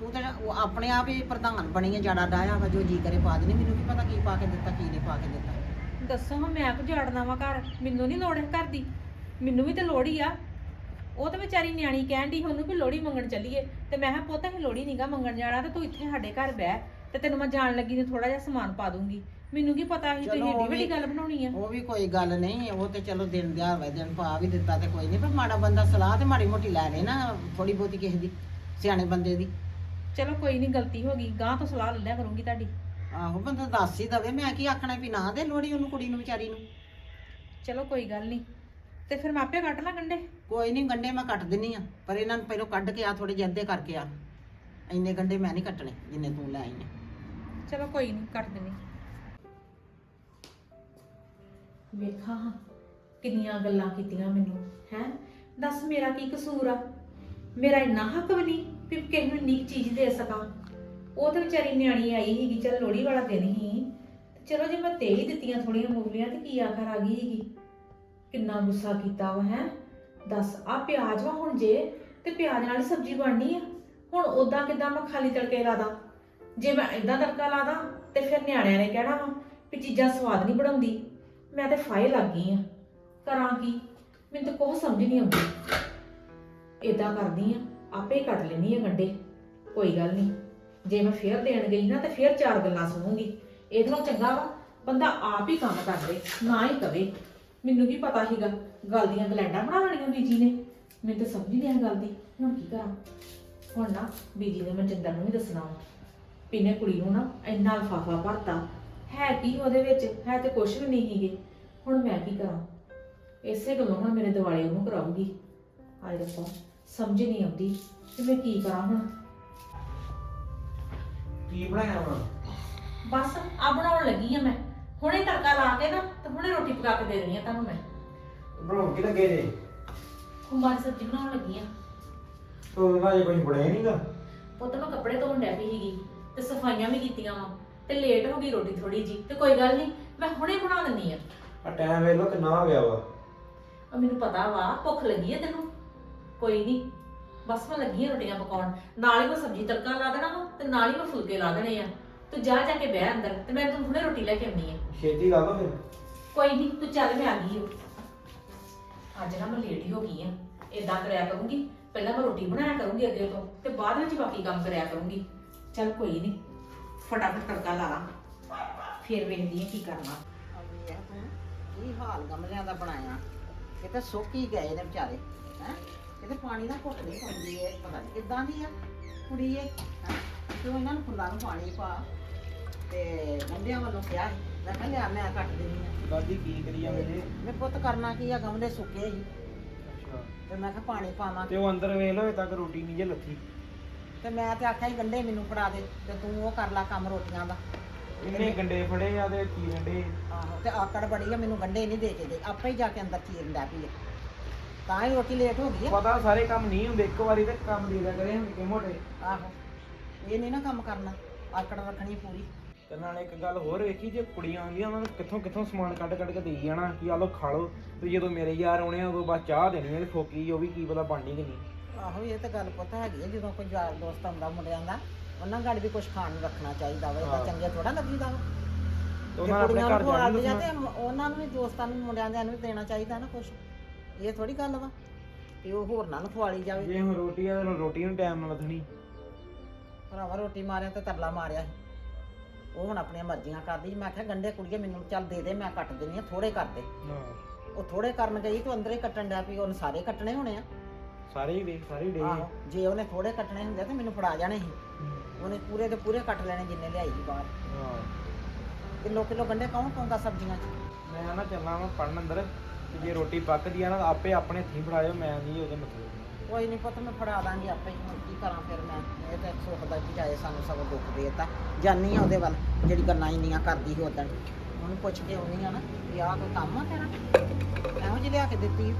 ਤੂੰ ਤੇ ਉਹ ਆਪਣੇ ਆਪ ਹੀ ਪ੍ਰਧਾਨ ਬਣੀ ਹੈ ਜਾੜਾ ਡਾਇਆ ਵਾ ਜੋ ਜੀ ਕਰੇ ਪਾ ਦੇਣੀ ਮੈਨੂੰ ਕੀ ਪਤਾ ਕੀ ਪਾ ਕੇ ਦਿੱਤਾ ਕੀ ਨਹੀਂ ਪਾ ਕੇ ਦਿੱਤਾ। ਦੱਸੋ ਹਾਂ ਮੈਂ ਕੁ ਜਾੜਨਾ ਵਾ ਘਰ? ਮੈਨੂੰ ਨਹੀਂ ਲੋੜ ਹੈ ਘਰ ਦੀ। ਮੈਨੂੰ ਵੀ ਤੇ ਲੋੜ ਹੀ ਆ। ਉਹ ਤੇ ਵਿਚਾਰੀ ਨਿਆਣੀ ਕਹਿਣ ਦੀ ਉਹਨੂੰ ਵੀ ਲੋੜੀ ਮੰਗਣ ਚੱਲੀਏ। ਤੇ ਮੈਂ ਕਿਹਾ ਪੁੱਤ ਅਸੀਂ ਲੋੜੀ ਨਹੀਂਗਾ ਮੰਗਣ ਜਾਣਾ ਤੇ ਤੂੰ ਇੱਥੇ ਸਾਡੇ ਘਰ ਬਹਿ। ਤੇ ਤੈਨੂੰ ਮੈਂ ਜਾਣ ਲੱਗੀ ਨੂੰ ਥੋੜਾ ਜਿਹਾ ਸਮਾਨ ਪਾ ਦੂੰਗੀ। ਮੈਨੂੰ ਕੀ ਪਤਾ ਸੀ ਤੁਸੀਂ ਏਡੀ ਉਹ ਵੱਡੀ ਵੀ- ਗੱਲ ਬਣਾਉਣੀ ਆ? ਉਹ ਵੀ ਕੋਈ ਗੱਲ ਨਹੀਂ ਉਹ ਤੇ ਚਲੋ ਦਿਨ ਦਿਹਾੜ ਵੇ ਦਿਨ ਪਾ ਵੀ ਦਿੱਤਾ ਤੇ ਕੋਈ ਨਹੀਂ ਪਰ ਮਾੜਾ ਬੰਦਾ ਸਲਾਹ ਤੇ ਮਾੜੀ ਮੋਟੀ ਲੈ ਲੈ ਨਾ ਥੋੜੀ ਬਹੁਤੀ ਕਿਸੇ ਦੀ ਸਿਆਣੇ ਬੰਦੇ ਦੀ। ਚਲੋ ਕੋਈ ਨਹੀਂ ਗਲਤੀ ਹੋ ਗਈ ਗਾਂ ਤੋਂ ਸਲਾਹ ਲੈ ਲਿਆ ਕਰੂੰਗੀ ਤੁਹਾਡੀ। ਆਹੋ ਬੰਦਾ ਦੱਸ ਹੀ ਦਵੇ ਮੈਂ ਕੀ ਆਖਣਾ ਵੀ ਨਾ ਦੇ ਲੋੜੀ ਉਹਨੂੰ ਕੁੜੀ ਨੂੰ ਵਿਚਾਰੀ ਨੂੰ। ਚਲੋ ਕੋਈ ਗੱਲ ਨਹੀਂ ਤੇ ਫਿਰ ਮਾਪੇ ਕੱਟ ਲਾ ਗੰਡੇ? ਕੋਈ ਨਹੀਂ ਗੰਡੇ ਮੈਂ ਕੱਟ ਦਿੰਨੀ ਆ ਪਰ ਇਹਨਾਂ ਨੂੰ ਪਹਿਲਾਂ ਕੱਢ ਕੇ ਆ ਥੋੜੇ ਜਿਹੇ ਅੱਧੇ ਕਰਕੇ ਆ। ਇੰਨੇ ਗੰਡੇ ਮੈਂ ਨਹੀਂ ਕੱਟਣੇ ਜਿੰਨੇ ਤੂੰ ਲੈ ਆਈ ਆ। ਚਲੋ ਕੋਈ ਨਹੀਂ ਕੱਟ ਦਿੰਨੀ। ਵੇਖਾਂ ਹਾਂ ਕਿੰਨੀਆਂ ਗੱਲਾਂ ਕੀਤੀਆਂ ਮੈਨੂੰ ਹੈ? ਦੱਸ ਮੇਰਾ ਕੀ ਕਸੂਰ ਆ? ਮੇਰਾ ਇੰਨਾ ਹੱਕ ਵੀ ਨਹੀਂ ਵੀ ਕਿਸੇ ਨੂੰ ਨਿੱਕ ਚੀਜ਼ ਦੇ ਸਕਾਂ। ਉਹ ਤੇ ਵਿਚਾਰੀ ਨਿਆਣੀ ਆਈ ਸੀਗੀ, ਚਲ ਲੋੜੀ ਵਾਲਾ ਦਿਨ ਹੀ। ਚਲੋ ਜੇ ਮੈਂ ਦੇ ਹੀ ਦਿੱਤੀਆਂ ਥੋੜੀਆਂ ਮੂਲੀਆਂ ਤੇ ਕੀ ਆਖਰ ਆ ਗਈ ਸੀਗੀ? ਕਿੰਨਾ ਗੁੱਸਾ ਕੀਤਾ ਵਾ, ਹੈ? ਦੱਸ, ਆ ਪਿਆਜ਼ ਵਾ ਹੁਣ ਜੇ, ਤੇ ਪਿਆਜ਼ ਨਾਲ ਹੀ ਸਬਜ਼ੀ ਬਣਨੀ ਆ। ਹੁਣ ਉਦਾਂ ਕਿਦਾਂ ਮੈਂ ਖਾਲੀ ਤੜਕੇ ਲਾ ਦਾਂ? ਜੇ ਮੈਂ ਇਦਾਂ ਤੜਕਾ ਲਾ ਦਾਂ, ਤੇ ਫਿਰ ਨਿਆਣਿਆਂ ਨੇ ਕਹਿਣਾ ਵਾ ਵੀ ਚੀਜ਼ਾਂ ਸਵਾਦ ਨਹੀਂ ਬਣਾਉਂਦੀ। ਮੈਂ ਤੇ ਫਾਇਲ ਲੱਗ ਗਈ ਆ। ਕਰਾਂ ਕੀ? ਮੈਨੂੰ ਤਾਂ ਕੁਝ ਸਮਝ ਨਹੀਂ ਆਉਂਦੀ। ਇਦਾਂ ਕਰਦੀ ਆ। ਆਪੇ ਕੱਟ ਲੈਣੀ ਆ ਗੰਡੇ। ਕੋਈ ਗੱਲ ਨਹੀਂ ਜੇ ਮੈਂ ਫੇਰ ਦੇਣ ਗਈ ਨਾ ਤੇ ਫੇਰ ਚਾਰ ਗੱਲਾਂ ਸੁਣੂੰਗੀ। ਇਹਦੇ ਨਾਲੋਂ ਚੰਗਾ ਵਾ, ਬੰਦਾ ਆਪ ਹੀ ਕੰਮ ਕਰ ਲੇ ਨਾ ਹੀ ਕਵੇ। ਮੈਨੂੰ ਕੀ ਪਤਾ ਸੀਗਾ, ਗੱਲ ਦੀਆਂ ਗਲੈਂਡਾਂ ਬਣਾ ਲੈਣੀਆਂ ਬੀਜੀ ਨੇ। ਮੈਨੂੰ ਤਾਂ ਸਮਝ ਨਹੀਂ ਆਈ ਗੱਲ ਦੀ, ਹੁਣ ਕੀ ਕਰਾਂ? ਹੁਣ ਨਾ ਬੀਜੀ ਨੇ ਮਨਜਿੰਦਰ ਨੂੰ ਵੀ ਦੱਸਣਾ ਵਾ ਵੀ ਕੁੜੀ ਨੂੰ ਨਾ ਇੰਨਾ ਲਫਾਫਾ ਭਰਤਾ। ਹੈ ਕੀ ਉਹਦੇ ਵਿੱਚ? ਹੈ ਤੇ ਕੁਛ ਵੀ ਨਹੀਂ ਹੀਗੇ ਹੁਣ ਮੈਂ ਕੀ ਕਰਾਂ? ਇਸੇ ਗੱਲੋਂ ਹੁਣ ਮੇਰੇ ਦਿਵਾਲੇ ਉਹਨੂੰ ਕਰਾਉਂਗੀ ਆਏ ਰੱਬਾ। ਸਮਝ ਨਹੀਂ ਆਉਂਦੀ ਕਿ ਮੈਂ ਕੀ ਕਰਾਂ ਹੁਣ। ਕੀ ਬਣਾਇਆ ਵਾ ਬਸ ਆ ਬਣਾਉਣ ਲੱਗੀ ਆ ਮੈਂ। ਹੁਣੇ ਤੜਕਾ ਲਾ ਕੇ ਨਾ ਤੇ ਹੁਣੇ ਰੋਟੀ ਪਕਾ ਕੇ ਦੇ ਦੇਣੀ ਆ ਤੁਹਾਨੂੰ ਮੈਂ। ਬਣਾਉਣ ਕੀ ਲੱਗੇ ਜੇ? ਖੁੰਬਾਂ ਦੀ ਸਬਜ਼ੀ ਬਣਾਉਣ ਲੱਗੀ ਆ। ਤੂੰ ਨਾ ਜੇ ਕੁਝ ਬਣਾਇਆ ਨਹੀਂਗਾ ਪੁੱਤ ਮੈਂ ਕੱਪੜੇ ਧੋਣ ਡੈ ਪਈ ਸੀਗੀ ਤੇ ਸਫਾਈਆਂ ਵੀ ਕੀਤੀਆਂ ਵਾ ਤੇ ਲੇਟ ਹੋ ਗਈ ਰੋਟੀ ਥੋੜੀ ਜੀ ਤੇ ਕੋਈ ਗੱਲ ਨਹੀਂ ਮੈਂ ਹੁਣੇ ਬਣਾ ਦਿੰਨੀ ਆ। ਆ ਟਾਈਮ ਵੇਖ ਲੋ ਕਿੰਨਾ ਹੋ ਗਿਆ ਵਾ। ਆ ਮੈਨੂੰ ਪਤਾ ਵਾ ਭੁੱਖ ਲੱਗੀ ਹੈ ਤੈਨੂੰ। ਕੋਈ ਨਹੀਂ ਬਸ ਮੈਂ ਲੱਗੀ ਆ ਰੋਟੀਆਂ ਪਕਾਉਣ। ਨਾਲ ਹੀ ਮੈਂ ਸਬਜ਼ੀ ਤੜਕਾ ਲਾ ਦੇਣਾ ਵਾ ਤੇ ਨਾਲ ਹੀ ਮੈਂ ਫੁਲਕੇ ਲਾ ਦੇਣੇ ਆ। ਤੂੰ ਜਾ ਜਾ ਕੇ ਬਹਿ ਅੰਦਰ ਤੇ ਮੈਂ ਤੈਨੂੰ ਹੁਣੇ ਰੋਟੀ ਲੈ ਕੇ ਆਉਣੀ ਆ। ਛੇਤੀ ਲਾ ਲਓ ਫਿਰ। ਕੋਈ ਨਹੀਂ ਤੂੰ ਚੱਲ ਮੈਂ ਆ ਗਈ ਓ। ਅੱਜ ਨਾ ਮੈਂ ਲੇਟ ਹੀ ਹੋ ਗਈ ਆ। ਇਦਾਂ ਕਰਿਆ ਕਰੂੰਗੀ। ਪਹਿਲਾਂ ਮੈਂ ਰੋਟੀ ਬਣਾਇਆ ਕਰੂੰਗੀ ਅੱਗੇ ਤੋਂ ਤੇ ਬਾਅਦ ਵਿੱਚ ਬਾਕੀ ਕੰਮ ਕਰਿਆ ਕਰੂੰਗੀ। ਚੱਲ ਕੋਈ ਨਹੀਂ ਫਟਾਫਟ ਤੜਕਾ ਲਾ ਲਾਂ। ਫਿਰ ਵੇਖਦੀ ਆ ਕੀ ਕਰਨਾ। ਅਬੇ ਤੂੰ। ਕੀ ਹਾਲ ਗਮਲਿਆਂ ਦਾ ਬਣਾਇਆ? ਇਹ ਤਾਂ ਸੁੱਕ ਹੀ ਗਏ ਨੇ ਵਿਚਾਰੇ ਹੈ? ਇਹਦੇ ਪਾਣੀ ਦਾ ਘੁੱਟ ਨਹੀਂ ਪਾਉਂਦੀ ਇਹ ਪਤਾ ਨਹੀਂ ਕਿੱਦਾਂ ਦੀ ਆ ਕੁੜੀ ਇਹ। ਹੈਂ। ਤੂੰ ਇਹਨਾਂ ਨੂੰ ਫੁੱਲਾਂ ਨੂੰ ਪਾਣੀ ਪਾ ਤੇ ਗੰਢਿਆਂ ਵੱਲੋਂ ਕਿਹਾ ਸੀ। ਮੈਂ ਕਿਹਾ ਲਿਆ ਮੈਂ ਕੱਟ ਦੇਣੀ ਆ। ਦਾਦੀ ਕੀ ਕਰੀ ਜਾਂਦੇ ਜੇ ਮੈਂ ਪੁੱਤ ਕਰਨਾ ਕੀ ਆ ਗਮਲੇ ਸੁੱਕੇ ਸੀ। ਅੱਛਾ। ਤੇ ਮੈਂ ਕਿਹਾ ਪਾਣੀ ਪਾਵਾਂ। ਤੇ ਉਹ ਅੰਦਰ ਵੇਖ ਲੋ ਤੱਕ ਰੋਟੀ ਨਹੀਂ ਜੇ ਲੱਥੀ। ਤੇ ਮੈਂ ਤੇ ਆਖਿਆ ਸੀ ਗੰਢੇ ਮੈਨੂੰ ਫੜਾ ਦੇ ਤੇ ਤੂੰ ਉਹ ਕਰ ਲੈ ਕੰਮ ਰੋਟੀਆਂ ਦਾ। ਇਹਨੇ ਗੰਡੇ ਫੜੇ ਆ ਤੇ ਕੀ ਗੰਡੇ? ਆਹੋ ਤੇ ਆਕੜ ਬੜੀ ਆ ਮੈਨੂੰ ਗੰਢੇ ਨਹੀਂ ਦੇ ਕੇ ਦੇ ਆਪੇ ਹੀ ਜਾ ਕੇ ਅੰਦਰ ਚੀਰਨ ਲੱਗ ਪਈ ਆ। ਤਾਂ ਹੀ ਰੋਟੀ ਲੇਟ ਹੋ ਗਈ ਆ। ਪਤਾ ਸਾਰੇ ਕੰਮ ਨਹੀਂ ਹੁੰਦੇ ਇੱਕ ਵਾਰੀ ਤੇ ਕੰਮ ਦੇ ਦਿਆ ਕਰੇ ਨਿੱਕੇ ਮੋਟੇ। ਆਹੋ ਇਹ ਨਹੀਂ ਨਾ ਕੰਮ ਕਰਨਾ ਆਕੜ ਰੱਖਣੀ ਪੂਰੀ। ਤੇ ਨਾਲ ਇੱਕ ਗੱਲ ਹੋਰ ਵੇਖੀ ਜੇ ਕੁੜੀਆਂ ਆਉਂਦੀਆਂ ਉਹਨਾਂ ਨੂੰ ਕਿੱਥੋਂ ਕਿੱਥੋਂ ਸਮਾਨ ਕੱਢ ਕੱਢ ਕੇ ਦੇਈ ਜਾਣਾ ਕਿ ਆ ਲੋ ਖਾ ਲੋ ਤੇ ਜਦੋਂ ਮੇਰੇ ਯਾਰ ਆਉਣੇ ਆ ਉਦੋਂ ਬਸ ਚਾਹ ਦੇਣੀ ਹੈ ਫੋਕੀ ਉਹ ਵੀ ਕੀ ਪਤਾ ਬਣਨੀ ਕਿ ਨਹੀਂ। ਆਹੋ ਇਹ ਤਾਂ ਗੱਲ ਪਤਾ ਹੈਗੀ ਆ ਜਦੋਂ ਕੋਈ ਯਾਰ ਦੋਸਤ ਆਉਂਦਾ ਮੁੰਡਿਆਂ ਦਾ ਉਹਨਾਂ ਗਾੜੀ ਵੀ ਕੁਝ ਖਾਣ ਨੂੰ ਰੱਖਣਾ ਚਾਹੀਦਾ ਵਾ ਇਹਦਾ ਹਾਂ। ਚੰਗੇ ਥੋੜਾ ਲੱਗੀਦਾ ਵਾ। ਤੇ ਜੇ ਉਹਨਾਂ ਆਪਣੇ ਘਰ ਤੇ ਮ- ਉਹਨਾਂ ਨੂੰ ਵੀ ਦੋਸਤਾਂ ਨੂੰ ਮੁੰਡਿਆਂ ਦੇ ਨੂੰ ਵੀ ਦੇਣਾ ਚਾਹੀਦਾ ਨਾ ਕੁਝ ਇਹ ਥੋੜੀ ਗੱਲ ਵਾ ਕਿ ਉਹ ਹੋਰਨਾਂ ਨੂੰ ਖਵਾਲੀ ਜਾਵੇ। ਜੇ ਹੁਣ ਰੋਟੀ ਆ ਤਾਂ ਰੋਟੀ ਨੂੰ ਟਾਈਮ ਨਾਲ ਲੱਥਣੀ। ਭਰਾਵਾ ਰੋਟੀ ਮਾਰਿਆ ਤੇ ਤਰਲਾ ਮਾਰਿਆ ਸੀ। ਉਹ ਹੁਣ ਆਪਣੀਆਂ ਮਰਜ਼ੀਆਂ ਕਰਦੀ ਸੀ। ਮੈਂ ਕਿਹਾ ਗੰਡੇ ਕੁੜੀਏ ਮੈਨੂੰ ਚੱਲ ਦੇ ਦੇ ਮੈਂ ਕੱਟ ਦਿੰਨੀ ਆ ਥੋੜੇ ਕਰ ਦੇ। ਉਹ ਥੋੜੇ ਕਰਨ ਗਈ ਤੇ ਅੰਦਰੇ ਕੱਟਣ ਡਿਆ ਪਈ ਉਹਨੇ ਸਾਰੇ ਕੱਟਣੇ ਹੋਣੇ ਆ। ਸਾਰੇ ਹੀ ਵੇਖ ਸਾਰੇ ਡੇ ਆਹੋ ਜੇ ਉਹਨੇ ਥੋੜੇ ਕੱਟਣੇ ਹੁੰਦੇ ਤੇ ਮੈਨੂੰ ਫੜਾ ਜਾਣੇ ਸੀ। ਉਹਨੇ ਪੂਰੇ ਦੇ ਪੂਰੇ ਕੱਟ ਲੈਣੇ ਜਿੰਨੇ ਲਿਆਈ ਸੀ ਬਾਹਰ। ਹਾਂ। ਕਿਲੋ ਕਿਲੋ ਗੰਡੇ ਕੌਣ ਪਾਉਂਦਾ ਸਬਜ਼ੀਆਂ 'ਚ? ਮੈਂ ਨਾ ਚੱਲਾਂ ਮੈਂ ਪੜਨ ਅੰਦਰ। ਤੇ ਜੇ ਰੋਟੀ ਪੱਕਦੀ ਆ ਨਾ ਤਾਂ ਆਪੇ ਆਪਣੇ ਹੱਥੀਂ ਫੜਾਇਓ, ਮੈਂ ਨਹੀਂ ਉਹਦੇ ਮਤਲਬ ਕੋਈ ਨਹੀਂ ਪੁੱਤ, ਮੈਂ ਫੜਾ ਦਾਂਗੀ ਆਪੇ ਹੀ, ਹੁਣ ਕੀ ਕਰਾਂ ਫਿਰ ਮੈਂ? ਇਹ ਤਾਂ ਸੁੱਖ ਦਾ ਕੀ ਜਾਏ, ਸਾਨੂੰ ਸਭ ਦੁੱਖ ਦੇਤਾ। ਜਾਨੀ ਆ ਉਹਦੇ ਵੱਲ, ਜਿਹੜੀ ਗੱਲਾਂ ਇੰਨੀਆਂ ਕਰਦੀ ਸੀ ਉਦੋਂ ਉਹਨੂੰ ਪੁੱਛ ਕੇ ਆਉਣੀ ਆ ਨਾ, ਵੀ ਆਹ ਕੋਈ ਕੰਮ ਆ ਤੇਰਾ? ਇਹੋ ਜਿਹੀ ਲਿਆ ਕੇ ਦਿੱਤੀ